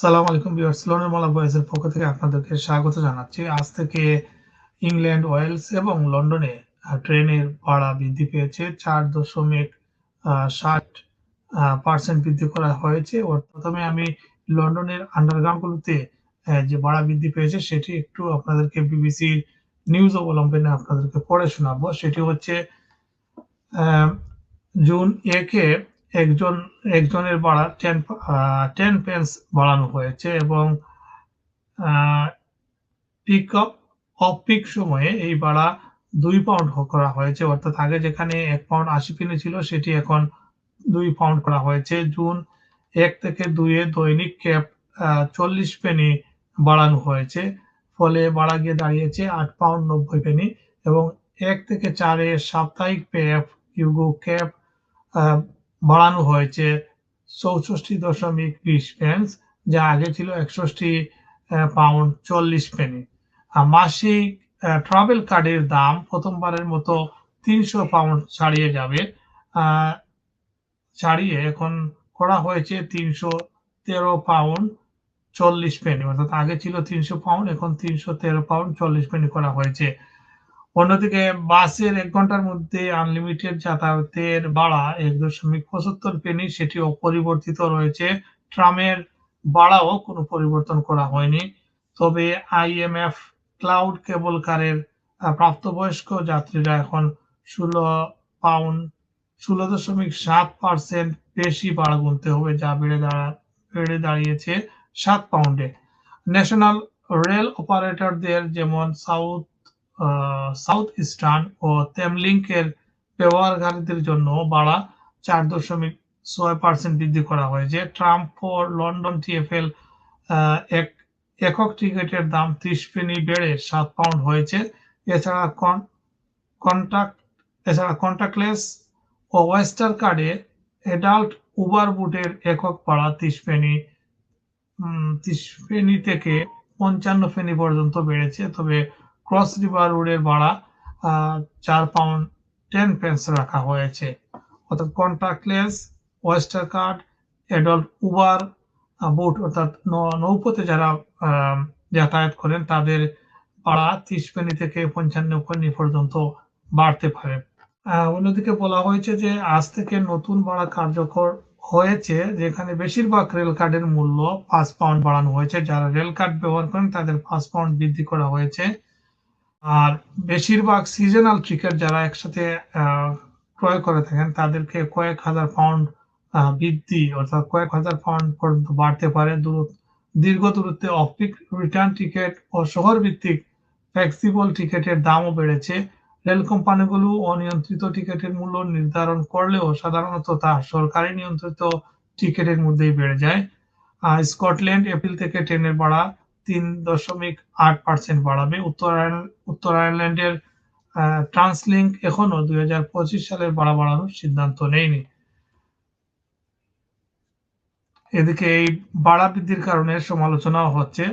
সালাম আলাইকুম ভিউয়ার্স লোনের মালা বয়েজের পক্ষ থেকে আপনাদেরকে স্বাগত জানাচ্ছি। আজ থেকে ইংল্যান্ড, ওয়েলস এবং লন্ডনে ট্রেনের ভাড়া বৃদ্ধি পেয়েছে। চার দশমিক ষাট পার্সেন্ট বৃদ্ধি করা হয়েছে। প্রথমে আমি লন্ডনের আন্ডারগ্রাউন্ডগুলোতে যে ভাড়া বৃদ্ধি পেয়েছে, সেটি একটু আপনাদেরকে বিবিসির নিউজ অবলম্বনে আপনাদেরকে পড়ে শোনাবো। সেটি হচ্ছে জুন একে একজন, একজনের ভাড়া টেন টেন পেন্স বাড়ানো হয়েছে এবং পিক আপ অফ পিক সময়ে এই ভাড়া দুই পাউন্ড করা হয়েছে। অর্থাৎ আগে যেখানে এক পাউন্ড আশি পেনি ছিল, সেটি এখন দুই পাউন্ড করা হয়েছে। জুন এক থেকে দুইয়ে দৈনিক ক্যাপ চল্লিশ পেনি বাড়ানো হয়েছে। ফলে বাড়া গিয়ে দাঁড়িয়েছে আট পাউন্ড নব্বই পেনি এবং এক থেকে চারে সাপ্তাহিক পেপ ইউগো ক্যাপ বাড়ানো হয়েছে চৌষট্টি দশমিক বিশ পেন্স যা আগে ছিল একষট্টি পাউন্ড চল্লিশ পেনি মাসিক ট্রাভেল কার্ডের দাম প্রথমবারের মতো তিনশো পাউন্ড ছাড়িয়ে যাবে। ছাড়িয়ে এখন করা হয়েছে তিনশো তেরো পাউন্ড চল্লিশ পেনি অর্থাৎ আগে ছিল তিনশো পাউন্ড এখন তিনশো তেরো পাউন্ড চল্লিশ পেনি করা হয়েছে। অন্যদিকে বাসের এক ঘণ্টার মধ্যে আনলিমিটেড যাতায়াতের ভাড়া এক দশমিক পঁচাত্তর পেনি সেটি অপরিবর্তিত রয়েছে। ট্রামের ভাড়াও কোনো পরিবর্তন করা হয়নি। তবে আইএমএফ ক্লাউড কেবল কারের প্রাপ্তবয়স্ক যাত্রীরা এখন ষোলো পাউন্ড ষোলো দশমিক সাত পার্সেন্ট বেশি ভাড়া গুনতে হবে, যা বেড়ে দাঁড়া বেড়ে দাঁড়িয়েছে সাত পাউন্ডে ন্যাশনাল রেল অপারেটরদের যেমন সাউথ সাউথ ইস্টার্ন ও তেমলিংকের ব্যবহারকারীদের জন্য ভাড়া চার দশমিক ছয় পার্সেন্ট বৃদ্ধি করা হয়েছে। ট্রাম্প ফর লন্ডন টিএফএল এক একক টিকিটের দাম ত্রিশ পেনি বেড়ে সাত পাউন্ড হয়েছে। এছাড়া কন্ট্যাক্ট এছাড়া কন্ট্যাক্টলেস ও ওয়েস্টার কার্ডে অ্যাডাল্ট উবার বুটের একক ভাড়া ত্রিশ পেনি ত্রিশ পেনি থেকে পঞ্চান্ন পেনি পর্যন্ত বেড়েছে। তবে ক্রস রিভার রোডের ভাড়া চার পাউন্ড টেন পেন্স রাখা হয়েছে। অর্থাৎ contactless Oyster card adult Uber boat অর্থাৎ নৌপথে যারা যাতায়াত করেন, তাদের ভাড়া ত্রিশ পেনি থেকে পঞ্চান্ন পেনি পর্যন্ত বাড়তে পারে। অন্যদিকে বলা হয়েছে যে, আজ থেকে নতুন ভাড়া কার্যকর হয়েছে, যেখানে বেশিরভাগ রেল কার্ডের মূল্য পাঁচ পাউন্ড বাড়ানো হয়েছে। যারা রেল কার্ড ব্যবহার করেন, তাদের পাঁচ পাউন্ড বৃদ্ধি করা হয়েছে। আর বেশিরভাগ সিজনাল টিকিট যারা একসাথে ক্রয় করে থাকেন, তাদেরকে কয়েক হাজার পাউন্ড বৃদ্ধি, অর্থাৎ কয়েক হাজার পাউন্ড পর্যন্ত বাড়তে পারে। দূর দীর্ঘ দূরত্বে অফিক রিটার্ন টিকিট ও শহর ভিত্তিক ফ্লেক্সিবল টিকিটের দামও বেড়েছে। রেল কোম্পানিগুলো অনিয়ন্ত্রিত টিকিটের মূল্য নির্ধারণ করলেও সাধারণত তা সরকারি নিয়ন্ত্রিত টিকিটের মধ্যেই বেড়ে যায়। স্কটল্যান্ড, এপ্রিল থেকে ট্রেনের ভাড়া তিন দশমিক আট পার্সেন্ট বাড়াবে। উত্তর উত্তর আয়ারল্যান্ডের ট্রান্সলিঙ্ক এখনও দুই হাজার পঁচিশ সালের ভাড়া বাড়ানোর সিদ্ধান্ত নেয়নি। এদিকে এই ভাড়া বৃদ্ধির কারণে সমালোচনাও হচ্ছে।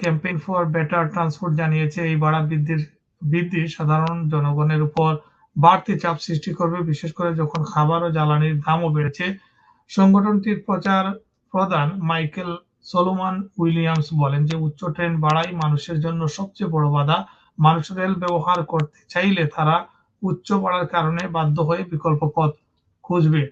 ক্যাম্পেইন ফর বেটার ট্রান্সপোর্ট জানিয়েছে, এই ভাড়া বৃদ্ধির, বৃদ্ধি সাধারণ জনগণের উপর বাড়তি চাপ সৃষ্টি করবে, বিশেষ করে যখন খাবার ও জ্বালানির দামও বেড়েছে। সংগঠনটির প্রচার প্রধান মাইকেল সলোমান উইলিয়ামস বলেন যে, উচ্চ ট্রেন বাড়াই মানুষের জন্য সবচেয়ে বড় বাধা। মানুষ রেল ব্যবহার করতে চাইলে তারা উচ্চ বাড়ার কারণে বাধ্য হয়ে বিকল্প পথ খুঁজবে।